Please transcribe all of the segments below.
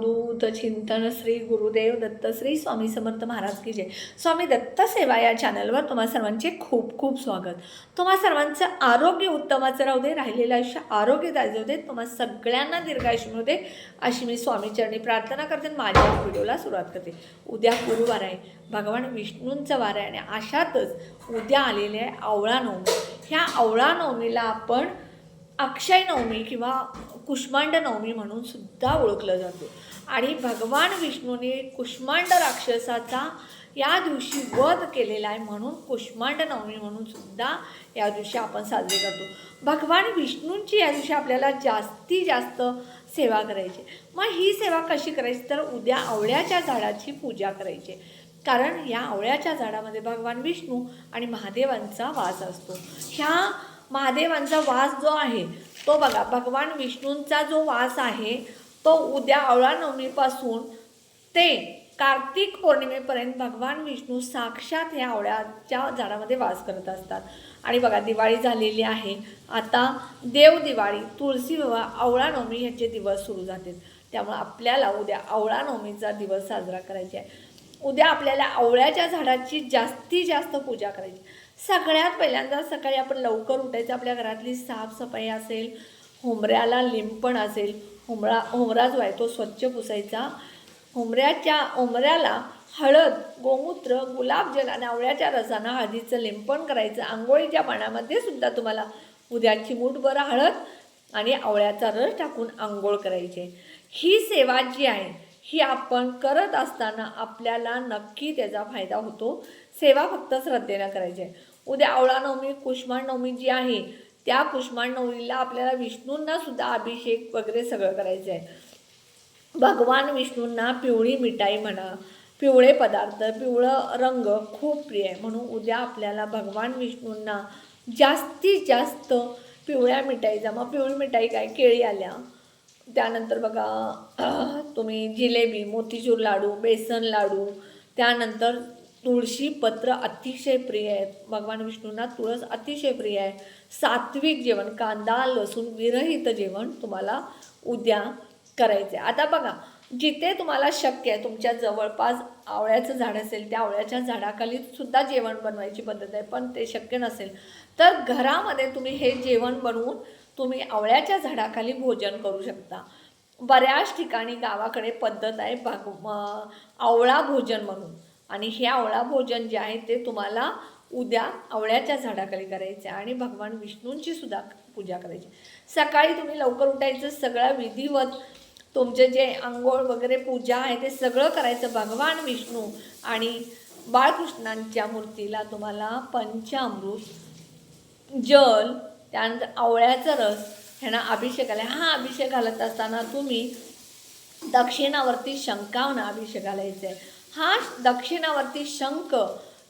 दूत चिंतन श्री गुरुदेव दत्त श्री स्वामी समर्थ महाराज की जय. स्वामी दत्त सेवा या चॅनलवर तुम्हा सर्वांचे खूप खूप स्वागत. तुम्हा सर्वांचं आरोग्य उत्तमाचं राहू दे राहिलेलं आयुष्य आरोग्यदायी जाऊ दे तुम्हा सगळ्यांना दीर्घायुष्य मिळू दे अशी मी स्वामीचरणी प्रार्थना करते आणि माझ्या व्हिडिओला सुरुवात करते. उद्या गुरुवार आहे. भगवान विष्णूंचा वार आहे आणि अशातच उद्या आलेले आहे आवळा नवमी. ह्या आवळा नवमीला आपण अक्षय नवमी किंवा कुष्मांड नवमी म्हणून सुद्धा ओळखलं जातो. आणि भगवान विष्णूने कुष्मांड राक्षसाचा या दिवशी वध केलेला आहे म्हणून कुष्मांड नवमी म्हणून सुद्धा या दिवशी आपण साजरी करतो. भगवान विष्णूंची या दिवशी आपल्याला जास्ती जास्त सेवा करायची. मग ही सेवा कशी करायची? तर उद्या आवळ्याच्या झाडाची पूजा करायची. कारण या आवळ्याच्या झाडामध्ये भगवान विष्णू आणि महादेवांचा वास असतो. ह्या महादेवांचा वास जो आहे तो बघा भगवान विष्णूंचा जो वास आहे तो उद्या आवळा नवमीपासून ते कार्तिक पौर्णिमेपर्यंत भगवान विष्णू साक्षात ह्या आवळ्याच्या झाडामध्ये वास करत असतात. आणि बघा दिवाळी झालेली आहे. आता देव दिवाळी तुळशी विवाह आवळा नवमी ह्याचे दिवस सुरू जातील त्यामुळे आपल्याला उद्या आवळा नवमीचा दिवस साजरा करायचा आहे. उद्या आपल्याला आवळ्याच्या झाडाची जास्तीत जास्त पूजा करायची. सगळ्यात पहिल्यांदा सकाळी आपण लवकर उठायचं. आपल्या घरातली साफसफाई असेल होमऱ्याला लिंपण असेल होमरा होमरा जो आहे तो स्वच्छ पुसायचा. होमऱ्याच्या होमऱ्याला हळद गोमूत्र गुलाबजल आणि आवळ्याच्या रसानं हळदीचं लिंपण करायचं. आंघोळीच्या पाण्यामध्ये सुद्धा तुम्हाला उद्या चिमूटभर हळद आणि आवळ्याचा रस टाकून आंघोळ करायचे. ही सेवा जी आहे ही आपण करत असताना आपल्याला नक्की त्याचा फायदा होतो. सेवा फक्त श्रद्धेनं करायची आहे. उद्या आवळा नवमी कुष्माण नवमी जी आहे त्या कुष्माण नवमीला आपल्याला विष्णूंना सुद्धा अभिषेक वगैरे सगळं करायचं आहे. भगवान विष्णूंना पिवळी मिठाई म्हणा पिवळे पदार्थ पिवळं रंग खूप प्रिय आहे. म्हणून उद्या आपल्याला भगवान विष्णूंना जास्तीत जास्त पिवळ्या मिठाईचा मग पिवळी मिठाई काय? केळी आल्या. त्यानंतर बघा तुम्ही जिलेबी मोतीचूर लाडू बेसन लाडू त्यानंतर तुळशी पत्र अतिशय प्रिय आहेत. भगवान विष्णूंना तुळस अतिशय प्रिय आहे. सात्विक जेवण कांदा लसूण विरहित जेवण तुम्हाला उद्या करायचं आहे. आता बघा जिथे तुम्हाला शक्य आहे तुमच्या जवळपास आवळ्याचं झाड असेल त्या आवळ्याच्या झाडाखाली सुद्धा जेवण बनवायची पद्धत आहे पण ते शक्य नसेल. तर घरामध्ये तुम्ही हे जेवण बनवून तुम्ही आवळ्याच्या झाडाखाली भोजन करू शकता. बऱ्याच ठिकाणी गावाकडे पद्धत आहे भाग आवळा भोजन म्हणून. आणि हे आवळा भोजन जे आहे ते तुम्हाला उद्या आवळ्याच्या झाडाखाली करायचं आहे आणि भगवान विष्णूंची सुद्धा पूजा करायची. सकाळी तुम्ही लवकर उठायचं सगळा विधिवत तुमचे जे आंघोळ वगैरे पूजा आहे ते सगळं करायचं. भगवान विष्णू आणि बाळकृष्णांच्या मूर्तीला तुम्हाला पंचामृत जल त्यानंतर आवळ्याचा रस ह्यांना अभिषेक आला. हा अभिषेक घालत असताना तुम्ही दक्षिणावरती शंकावना अभिषेक घालायचा. आहे हा दक्षिणावरती शंख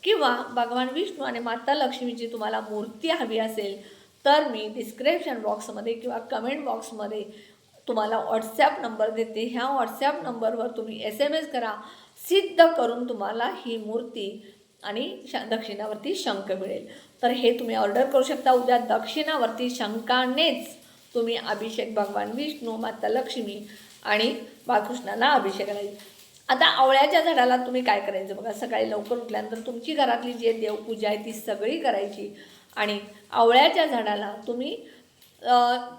किंवा भगवान विष्णू आणि माता लक्ष्मीची तुम्हाला मूर्ती हवी असेल तर मी डिस्क्रिप्शन बॉक्समध्ये किंवा कमेंट बॉक्समध्ये तुम्हाला व्हॉट्सॲप नंबर देते. ह्या व्हॉट्सॲप नंबरवर तुम्ही एस एम एस करा. सिद्ध करून तुम्हाला ही मूर्ती आणि श दक्षिणावरती शंख मिळेल. तर हे तुम्ही ऑर्डर करू शकता. उद्या दक्षिणावरती शंकानेच तुम्ही अभिषेक भगवान विष्णू माता लक्ष्मी आणि बाळकृष्णाला अभिषेक करायचा. आता आवळ्याच्या झाडाला तुम्ही काय करायचं? बघा सकाळी लवकर उठल्यानंतर तुमची घरातली जी देवपूजा आहे ती सगळी करायची. आणि आवळ्याच्या झाडाला तुम्ही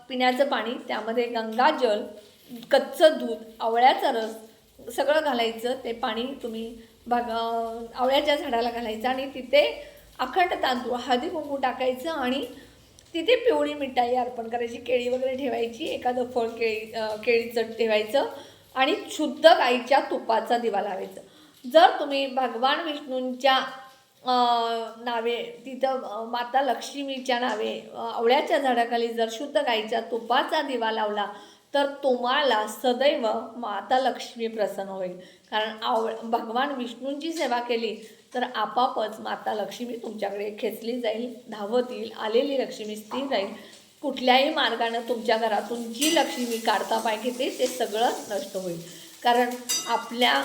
पिण्याचं पाणी त्यामध्ये गंगाजल कच्चं दूध आवळ्याचा रस सगळं घालायचं. ते पाणी तुम्ही भाग आवळ्याच्या झाडाला घालायचं आणि तिथे अखंड तांदूळ हळदी कुंकू टाकायचं आणि तिथे पिवळी मिठाई अर्पण करायची. केळी वगैरे ठेवायची एखादं फळ केळी केळीचं ठेवायचं. आणि शुद्ध गाईच्या तुपाचा दिवा लावायचा. जर तुम्ही भगवान विष्णूंच्या नावे तिथं माता लक्ष्मीच्या नावे आवळ्याच्या झाडाखाली जर शुद्ध गाईच्या तुपाचा दिवा लावला तर तुम्हाला सदैव माता लक्ष्मी प्रसन्न होईल. कारण आव भगवान विष्णूंची सेवा केली तर आपापच माता लक्ष्मी तुमच्याकडे खेचली जाईल धावत येईल आलेली लक्ष्मी स्थिर राहील. कुठल्याही मार्गानं तुमच्या घरातून जी लक्ष्मी काढता पाय घेते ते सगळं नष्ट होईल. कारण आपल्या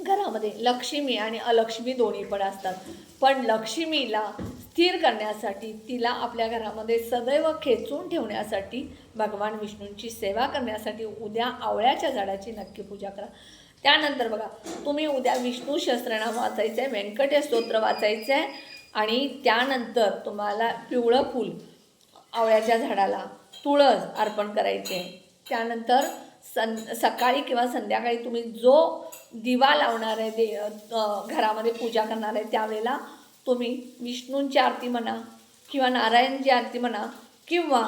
घरामध्ये लक्ष्मी आणि अलक्ष्मी दोन्ही पण असतात. पण लक्ष्मीला स्थिर करण्यासाठी तिला आपल्या घरामध्ये सदैव खेचून ठेवण्यासाठी भगवान विष्णूंची सेवा करण्यासाठी उद्या आवळ्याच्या झाडाची नक्की पूजा करा. त्यानंतर बघा तुम्ही उद्या विष्णू सहस्त्रनाम वाचायचं आहे व्यंकटेश स्तोत्र वाचायचं आहे आणि त्यानंतर तुम्हाला पिवळं फूल आवळ्याच्या झाडाला तुळस अर्पण करायचे. त्यानंतर सं सकाळी किंवा संध्याकाळी तुम्ही जो दिवा लावणार आहे दे घरामध्ये पूजा करणार आहे त्यावेळेला तुम्ही विष्णूंची आरती म्हणा किंवा नारायणची आरती म्हणा किंवा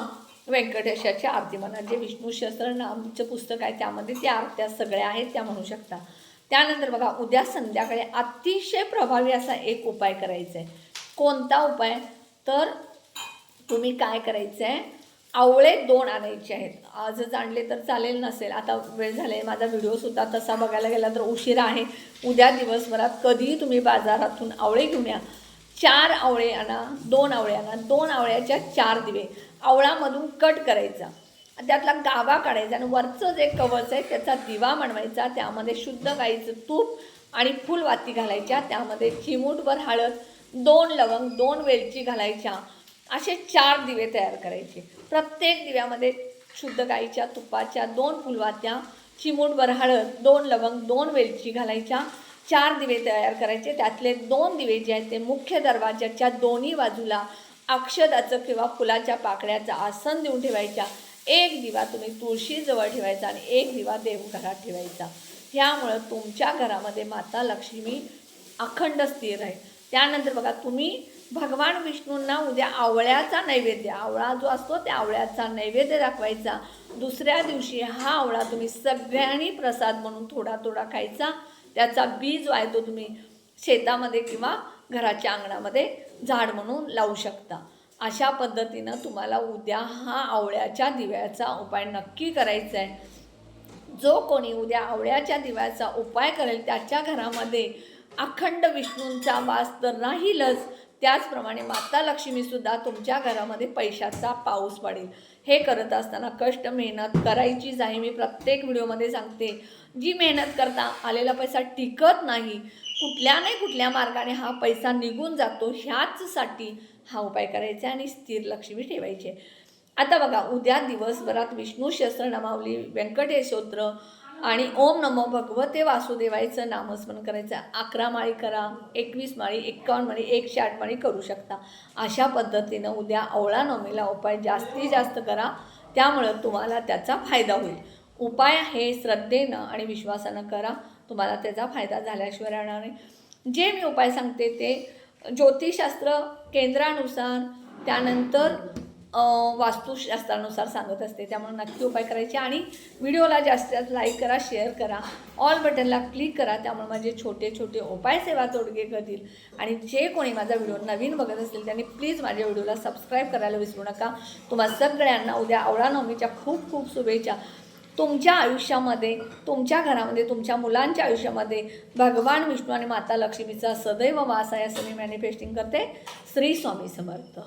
व्यंकटेशाची आरती म्हणा जे विष्णू शस्त्र नामचं पुस्तक आहे त्यामध्ये त्या आरत्या सगळ्या आहेत त्या म्हणू शकता. त्यानंतर बघा उद्या संध्याकाळी अतिशय प्रभावी असा एक उपाय करायचा आहे. कोणता उपाय? तर तुम्ही काय करायचं आहे आवळे दोन आणायचे आहेत. आजच आणले तर चालेल नसेल. आता वेळ झाले माझा व्हिडिओसुद्धा तसा बघायला गेला तर उशिरा आहे. उद्या दिवसभरात कधीही तुम्ही बाजारातून आवळे घेऊन या. चार आवळे आणा दोन आवळे आणा. दोन आवळ्याच्या चार दिवे. आवळामधून कट करायचा. त्यातला गावा काढायचा आणि वरचं जे कवच आहे त्याचा दिवा बनवायचा. त्यामध्ये शुद्ध गाईचं तूप आणि फुलवाती घालायच्या. त्यामध्ये चिमूटभर हळद दोन लवंग दोन वेलची घालायच्या. असे चार दिवे तयार करायचे. प्रत्येक दिव्यामध्ये शुद्ध गाईच्या तुपाच्या दोन फुलवात्या चिमूटभर हळद दोन लवंग दोन वेलची घालायच्या. चार दिवे तयार करायचे. त्यातले दोन दिवे जे आहेत ते मुख्य दरवाजाच्या दोन्ही बाजूला अक्षदाचं किंवा फुलाच्या पाकळ्याचं आसन देऊन ठेवायच्या. एक दिवा तुम्ही तुळशीजवळ ठेवायचा आणि एक दिवा देवघरात ठेवायचा. ह्यामुळं तुमच्या घरामध्ये माता लक्ष्मी अखंड स्थिर आहे त्यानंतर बघा तुम्ही भगवान विष्णूंना उद्या आवळ्याचा नैवेद्य आवळा जो असतो त्या आवळ्याचा नैवेद्य दाखवायचा. दुसऱ्या दिवशी हा आवळा तुम्ही सगळ्यांनी प्रसाद म्हणून थोडा थोडा खायचा. त्याचा बी जो आहे तो तुम्ही शेतामध्ये किंवा घराच्या अंगणामध्ये झाड म्हणून लावू शकता. अशा पद्धतीनं तुम्हाला उद्या हा आवळ्याच्या दिव्याचा उपाय नक्की करायचा आहे जो कोणी उद्या आवळ्याच्या दिव्याचा उपाय करेल त्याच्या घरामध्ये अखंड विष्णूंचा वास तर राहीलच त्याचप्रमाणे माता लक्ष्मीसुद्धा तुमच्या घरामध्ये पैशाचा पाऊस पडेल. हे करत असताना कष्ट मेहनत करायचीच आहे मी प्रत्येक व्हिडिओमध्ये सांगते. जी मेहनत करता आलेला पैसा टिकत नाही कुठल्या नाही कुठल्या मार्गाने हा पैसा निघून जातो ह्याचसाठी हा उपाय करायचा आणि स्थिर लक्ष्मी ठेवायची आता बघा उद्या दिवसभरात विष्णू शस्त्र नमावली व्यंकटेशोत्र आणि ओम नमो भगवते वासुदेवायचं नामस्मरण करायचं. अकरा माळी करा एकवीस माळी एक्कावन्न माळी एकशे आठ माळी करू शकता. अशा पद्धतीनं उद्या आवळा नवमीला उपाय जास्तीत जास्त करा. त्यामुळं तुम्हाला त्याचा फायदा होईल. उपाय हे श्रद्धेनं आणि विश्वासानं करा. तुम्हाला त्याचा फायदा झाल्याशिवाय राहणार नाही. जे मी उपाय सांगते ते ज्योतिषशास्त्र केंद्रानुसार त्यानंतर वास्तुशास्त्रानुसार सांगत असते. त्यामुळे नक्की उपाय करायचे. आणि व्हिडिओला जास्तीत लाईक करा शेअर करा. ऑल बटनला क्लिक करा. त्यामुळे माझे छोटे छोटे उपाय सेवा तोडगे करतील. आणि जे कोणी माझा व्हिडिओ नवीन बघत असतील त्यांनी प्लीज माझ्या व्हिडिओला सबस्क्राईब करायला विसरू नका. तुम्हा सगळ्यांना उद्या आवळा नवमीच्या खूप खूप शुभेच्छा. तुमच्या आयुष्यामध्ये तुमच्या घरामध्ये तुमच्या मुलांच्या आयुष्यामध्ये भगवान विष्णू आणि माता लक्ष्मीचा सदैव वास आहे असं मी मॅनिफेस्टिंग करते. श्री स्वामी समर्थ.